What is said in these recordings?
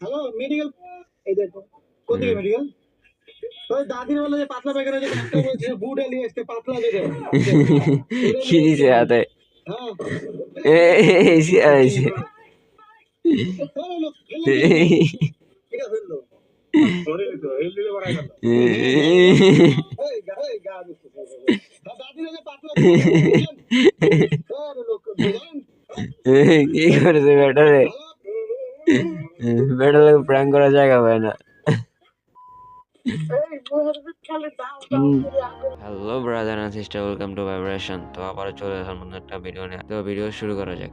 Hello medical এই দেখো কোথায় মেডিকেল ওই দাদির বলে যে পাতলা পায়খানা যে ডাক্তার বলছে বুট আসতে পাতলা যেতে কি দিছে হাতে? হ্যাঁ। এই গা দিচ্ছে দাদির লোক বেটারে প্র্যাঙ্ক করার জায়গা পায় না। Hello brother and sister welcome to vibration তো আবার চলে আসলাম নতুন একটা ভিডিও নিয়ে। তো ভিডিও শুরু করা যাক।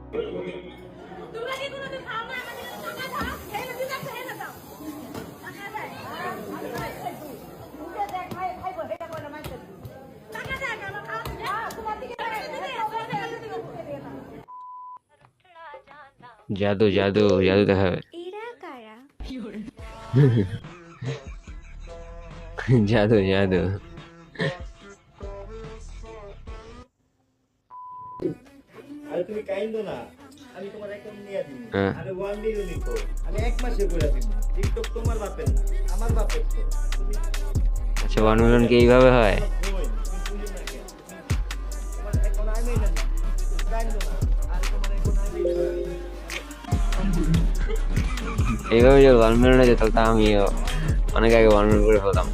হ্যাঁ জাদু জাদু জাদু দেখাবে। জাদু জাদু আরে তুমি কাইন্দ না। আমি তোমার অ্যাকাউন্ট নিয়ে দিই হ্যাঁ। আরে ওয়ান মিলিয়ন নিকো আমি এক মাসে করে দিই টিকটক তোমার বাপের না আমার বাপের আচ্ছা ওয়ান মিলিয়ন কি এইভাবে হয়? আমি কাইন্দ না। এইভাবে যদি ওয়ান মিলিয়ন হয়ে যেত তাহলে তো আমিও অনেক আগে ওয়ান মিলিয়ন করে ফেলতাম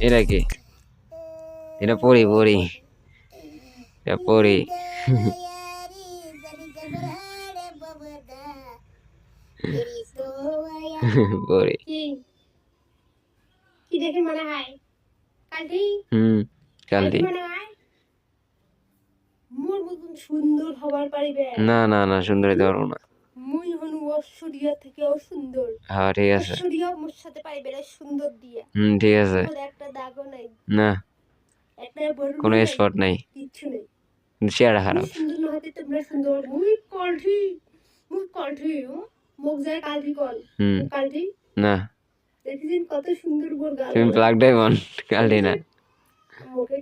এটা কি? এটা পড়ি পড়ি। এটা পড়ি। পড়ি। কি দেখে মনে হয়? হুম মনে হয় মোর মতন সুন্দর হবার পারিবে? না না না সুন্দর হইতে পারব না। মুই হনু ঐশ্বরিয়া থেকেও সুন্দর। হ্যাঁ ঠিক আছে। ঐশ্বরিয়া মোর সাথে পারিবে না সুন্দর দিয়া। হুম ঠিক আছে। একটা দাগও নাই। না একটা বড় কোনো স্পট নাই। চেহারা খারাপ। সুন্দর না হতে তোমরা সুন্দর। মুই কলঠি মুই কলঠি মুখ যায় কালঠি কল। কালঠি? না। দেখেছেন কত সুন্দর বোর গাল তুমি প্লাগ ডায়মন্ড কালটি না। মুখে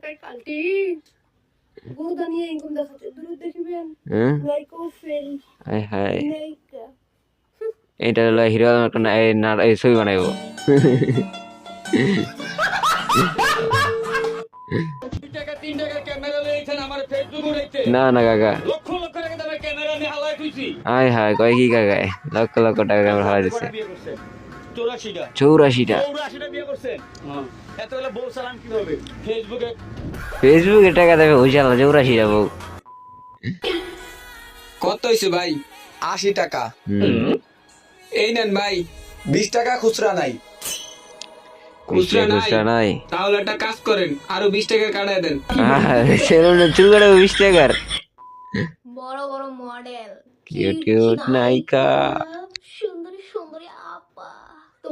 হ্যাঁ এটা হলো হিরো না এই না এই ছবি বানাইবো ক্যামেরা না না কাকা। ক্যামেরা হাই হাই কয় কি কাকায় লক্ষ লক্ষ টাকা আমরা হারাই দিচ্ছে। চৌরাশিটা। চৌরাশিটা। চৌরাশিটা বিয়ে করছেন? এত বউ সালাম কীভাবে? ফেসবুকে ফেসবুকে টাকা দেবে চৌরাশিটা বউ। কত হয়েছে ভাই? আশি টাকা। হুম। এই নেন ভাই বিশ টাকা খুচরা নাই। খুচরা নাই। তাহলে একটা কাজ করেন আরও বিশ টাকা কাটায় দেন। চুল বিশ টাকার। বড় বড় মডেল। কিউট নায়িকা।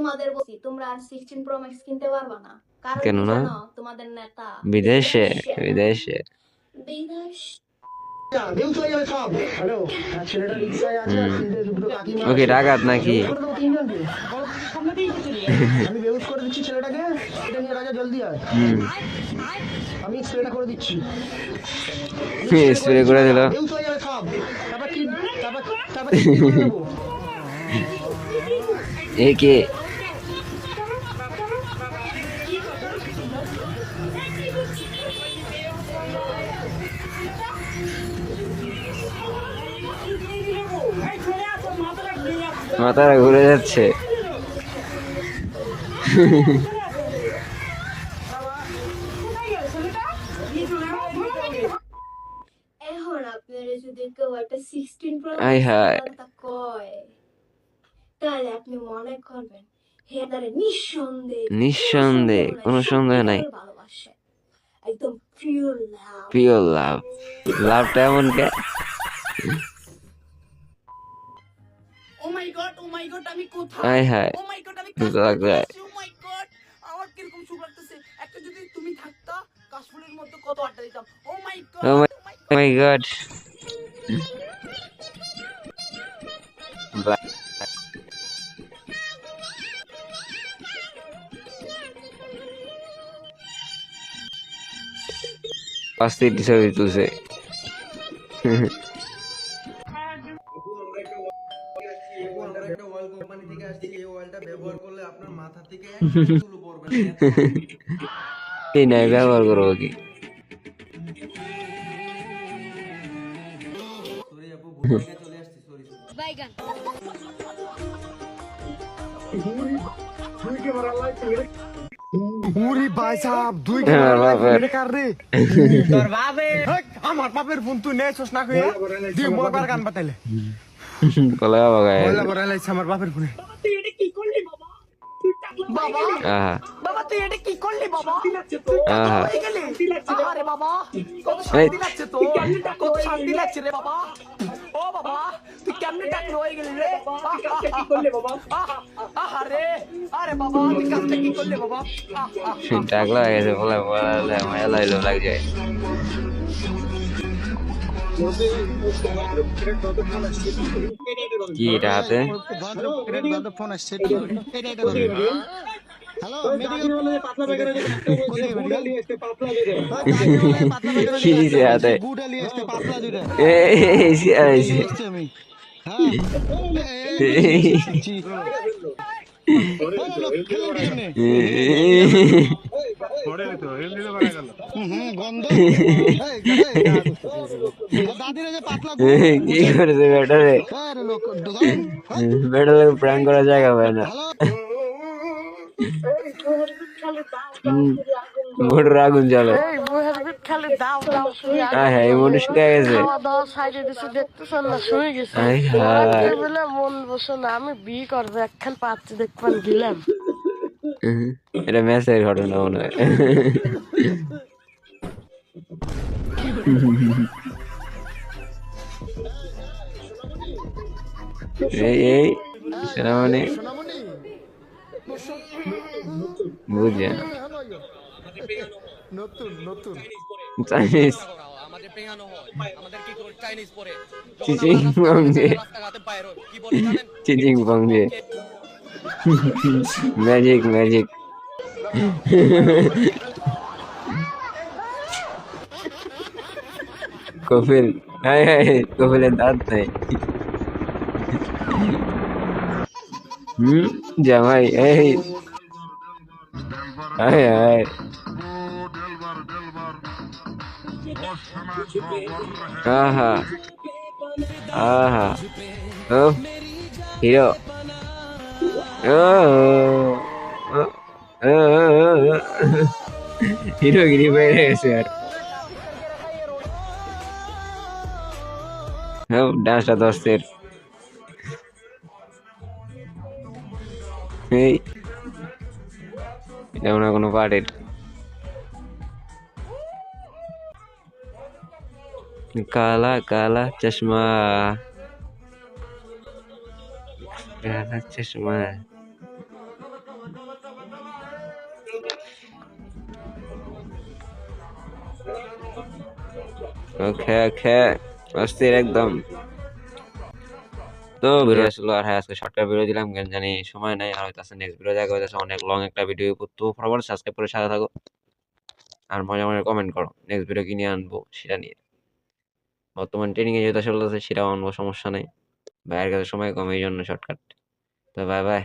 তোমাদের বলছি তোমরা আর 16 প্রো ম্যাক্স কিনতে পারবা না। কারণ কেন না? তোমাদের নেতা বিদেশে বিদেশে। হয়ে ওকে ডাকাত নাকি? করে আমি বেউজ করে দিচ্ছি ছেলেটাকে এটা নিয়ে রাজা জলদি আয়। আমি স্প্রেটা করে দিচ্ছি। স্প্রে করে দিল। বেউজ হয়ে যাবে সব। তারপর কি তারপর তারপর কি করে দেবো? এ কে? মাথাটা ঘুরে যাচ্ছে এখন আপনারা যদি কেউ একটা 16 প্রো হায়। কয় তাহলে আপনি মনে করবেন হে নিঃসন্দেহে নিঃসন্দেহে, কোনো সন্দেহ নাই। ভালোবাসে একদম পিওর লাভ পিওর লাভ লাভটা এমন কে? ও my God oh my God আমি কোথায়? হায় হায়। ও মাই গড আমি লাগবে। ও মাই গড আমার কীরকম সুখ লাগতেছে? একটা যদি তুমি থাকতা কাশফুলের মধ্যে কত আড্ডা দিতাম। Oh my god Oh my- Oh my চুল পড়বে না এই নাই ব্যবহার করব কি? সরি বুড়ি ভাই সাহেব দুই কার রে। তোর বাবে আমার বাপের ফোন তুই নেছস না কইয়া? দি মোবার গান বাতাইলে। বলে বাবা গায়ে। বলা বড় লাইছে আমার বাপের ফোনে। তুই এটা কি করলি বাবা? বাবা! বাবা তুই এটা কি করলি বাবা? আহা। হয়ে গেলি। আরে বাবা কত শান্তি লাগছে তো। কত শান্তি লাগছে রে বাবা। ও বাবা তুই কেমনে টাকলো হয়ে গেলি রে? কি করলি বাবা? আরে বাবা তুই কাজটা কি করলি বাবা আহ, আহ, টাকলা হয়ে গেছে বলে বলে মায়া লাইলো লাগ কি এটা হাতে হাতে এই কি করেছে বেটা রে আরে বেটা লোক প্র্যাঙ্ক করার জায়গা পায় না মোটর আগুন জ্বলে হ্যাঁ হ্যাঁ এই মোটর শুকিয়ে গেছে? খাওয়া দাওয়া সাইডে দিছে দেখতেছেন না শুয়ে গেছে। বলে মন বসে না আমি বিয়ে করব একখান পাত্রী দেখবেন গেলাম। এটা ম্যাচের ঘটনা মনে হয়। এই এই সোনামণি। নতুন নতুন। চাইনিজ আমাদের পেঙানো হয় আমাদের কি করে চাইনিজ পরে চিচিং বং দিয়ে রাস্তাঘাটে বাইরে কি বলে জানেন চিচিং বং দিয়ে ম্যাজিক ম্যাজিক কপিল হাই হাই কপিলের দাঁত নাই হুম জামাই এই হাই হাই আহা আহা ও হিরো হিরোগিরি বেড়ে গেছে আর হ্যাঁ ডান্সটা দশের এই এটা মনে হয় কোনো পার্টির কালা কালা চশমা কালা চশমা ওকে ওকে অস্থির একদম তো ভিডিও আসলো আর হ্যাঁ আজকে শর্টকাট ভিডিও দিলাম কেন জানি সময় নাই আর হয়তো নেক্সট ভিডিও দেখা হইতেছে অনেক লং একটা ভিডিও করতো ফটাফট সাবস্ক্রাইব করে সাথে থাকো। আর মজা মজা কমেন্ট করো নেক্সট ভিডিও কিনে আনব সেটা নিয়ে। বর্তমান ট্রেনিং এ যেটা চলতেছে সেটাও আনব, সমস্যা নেই। ভাইয়ের কাছে সময় কম এই জন্য শর্টকাট তো বাই বাই